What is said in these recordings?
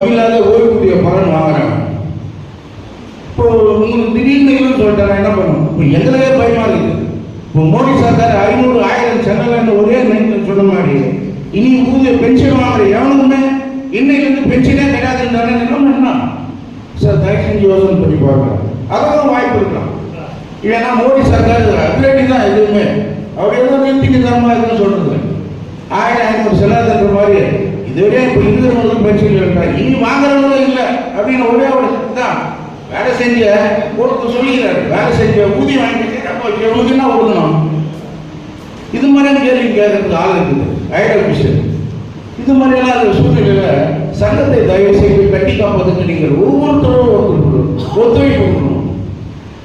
இல்லாத ஓய்வூதிய பலன் வாங்குறாங்க இப்போ உங்களுக்கு திடீர்னு இல்லைன்னு சொல்லிட்டாங்க என்ன பண்ணணும் இப்போ எங்களுக்கே பயமா இருக்குது. இப்போ மோடி சர்க்கார் ஐநூறு ஆயிரம் சென்னலன்னு ஒரே நைட்டில் சொன்ன மாதிரி இனி ஊதிய பென்ஷன் வாங்குற எவனுக்குமே இன்னைக்கு பென்ஷனே கிடையாதுன்றானே என்ன சார் தயவு செஞ்சு யோசனை பண்ணி பாருங்க. அதெல்லாம் வாய்ப்பு இருக்கலாம் ஏன்னா மோடி சர்க்கார் அதிரடி தான் எதுவுமே. அவர் எதுவும் நிறுத்திக்கு தரமா இருக்குன்னு சொல்றது. ஆயிரம் ஐநூறு செல்லாதுன்ற மாதிரி இதுவரையே இப்போ இருக்கிறவங்களும் பென்ஷன் இருக்காங்க. இனி வாங்குறவங்களும் இல்லை. அப்படின்னு ஒரே ஒரு தான் வேலை செஞ்ச ஒருத்தர் சொல்லிக்கிறாரு வேலை செஞ்ச ஊதியம் வாங்கிட்டு அப்போ என்ன கொடுக்கணும் இது மாதிரியான கேள்வி கேட்கறதுக்கு ஆள் இருக்குது. ஐடல் மிஷன் இது மாதிரியெல்லாம் அந்த சூழ்நிலையில் சங்கத்தை தயவு செய்து கட்டி காப்பதற்கு நீங்கள் ஒவ்வொருத்தரும் ஒருத்தர் ஒத்துழைப்பு கொடுக்கணும்.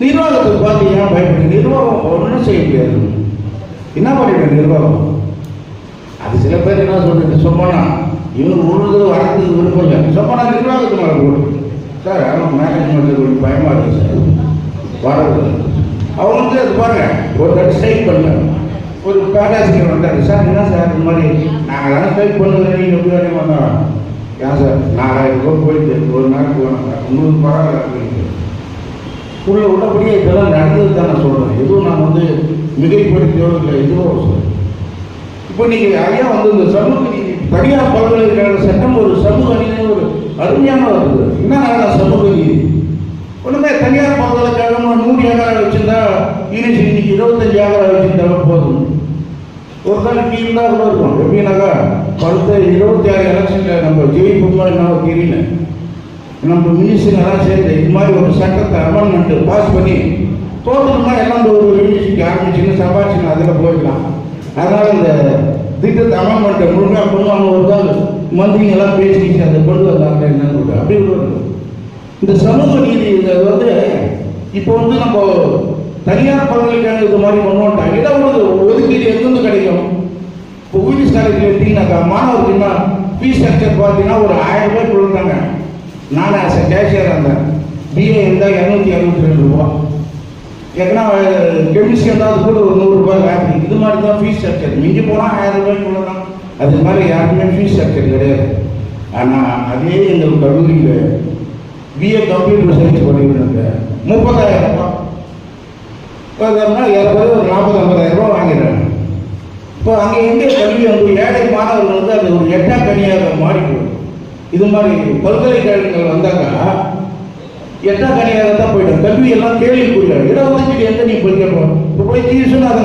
நிர்வாகத்துக்கு பார்த்து ஏன் பயப்படுது நிர்வாகம் ஒன்றும் செய்ய முடியாது. என்ன பண்ணிடுங்க நிர்வாகம்? அது சில பேர் என்ன சொல்றது? சொன்னா இவங்க உழுது வரதுக்கு விருப்பம் இல்லை சொன்னா நிர்வாகத்து மேலே போட்டு. சார் ஆனால் மேனேஜ்மெண்ட் கொஞ்சம் பயமாக இருக்கு சார். வரது. அவங்களுக்கு அது பாருங்க ஒரு தடவை ஸ்ட்ரைக் பண்ணல ஒரு பேராசிரியர் வந்தார். சார் என்ன சார் இந்த மாதிரி? நாங்கள் தான் ஸ்ட்ரைக் பண்ணுறேன் நீங்கள் எப்படி வரையும் வந்தோம் ஏன் சார்? நாலாயிரம் ரூபாய் போயிட்டு ஒரு நாள் போனோம் சார். உங்களுக்கு பரவாயில்ல அப்படின்னு உள்ள உள்ளபடியே இதெல்லாம் நடந்தது தான் நான் சொல்கிறேன் எதுவும் நான் வந்து மிகைப்படுத்தியோ இல்லை எதுவோ சார். இப்போ நீங்கள் ஐயா வந்து இந்த சமூக நீதி தனியார் பல்கலைக்கழக சட்டம் ஒரு சமூக நீதி ஒரு அருமையான வருது என்ன சமூக நீதி ஒண்ணுமே தனியார் பல்கலைக்கழகம் நூறு ஏக்கரா வச்சிருந்தா யூனிவர்சிட்டி இன்னைக்கு இருபத்தஞ்சு ஏக்கரா வச்சிருந்தா போதும். ஒரு நாள் கீழ் தான் கூட இருக்கும். எப்படின்னாக்கா அடுத்த இருபத்தி ஆறு எலெக்ஷனில் நம்ம ஜெயிப்போமா என்ன தெரியல நம்ம மினிஸ்டர் எல்லாம் சேர்ந்து இது மாதிரி ஒரு சட்டத்தை அமெண்ட்மெண்ட் பாஸ் பண்ணி தோட்டணுமா எல்லாம் ஒரு யூனிவர்சிட்டி ஆரம்பிச்சுன்னு சம்பாதிச்சுன்னு அதில் போயிடலாம். அதனால் இந்த திட்டத்தை அமெண்ட்மெண்ட்டை முழுமையாக பண்ணுவாங்க ஒரு நாள் மந்திரிங்க எல்லாம் பேசிக்கிச்சு அதை கொண்டு வந்தாங்க என்னன்னு சொல்லிட்டு. அப்படி ஒரு இந்த சமூக நீதி இதை வந்து இப்போ வந்து நம்ம தனியார் பல்கலைக்கழகம் இது மாதிரி ஒன்று உங்களுக்கு ஒதுக்கீடு எங்கிருந்து கிடைக்கும்? இப்போ ஊழிஸ் காலேஜில் எடுத்தீங்கன்னாக்கா மாணவருக்கு என்ன ஃபீஸ் ஸ்ட்ரக்சர் பார்த்தீங்கன்னா ஒரு ஆயிரம் ரூபாய் கொடுக்குறாங்க. நான் ஆஸ் எ கேஷியர் இருந்தேன். பிஏ இருந்தால் இரநூத்தி அறுபத்தி ரெண்டு ரூபா. ஏன்னா கெமிஸ்ட்ரி இருந்தால் அது கூட ஒரு நூறுரூபா வேலை. இது மாதிரி தான் ஃபீஸ் ஸ்ட்ரக்சர் மிஞ்சி போனால் ஆயிரம் ரூபாய்க்குள்ள தான் அது மாதிரி யாருக்குமே ஃபீஸ் ஸ்ட்ரக்சர் கிடையாது. ஆனால் அதே எங்கள் கல்லூரியில் பிஏ கம்ப்யூட்டர் சயின்ஸ் பண்ணியிருந்தாங்க முப்பதாயிரம் ரூபாய் இப்போ அதனால ஒரு நாற்பது ஐம்பதாயிரம் ரூபாய் வாங்கிடுறாங்க இப்போ அங்கே எங்கே கல்வி வந்து ஏழை மாணவர்கள் வந்து அது ஒரு எட்டா கனியாக மாறி இது மாதிரி பல்கலைக்கழகங்கள் வந்தாக்கா எட்டா கனியாக தான் போயிடும் கல்வி எல்லாம் கேள்விக்குரிய இடஒதுக்கீடு எங்கே நீ படிக்க இப்போ போய் தீர்ச்சுன்னா அதை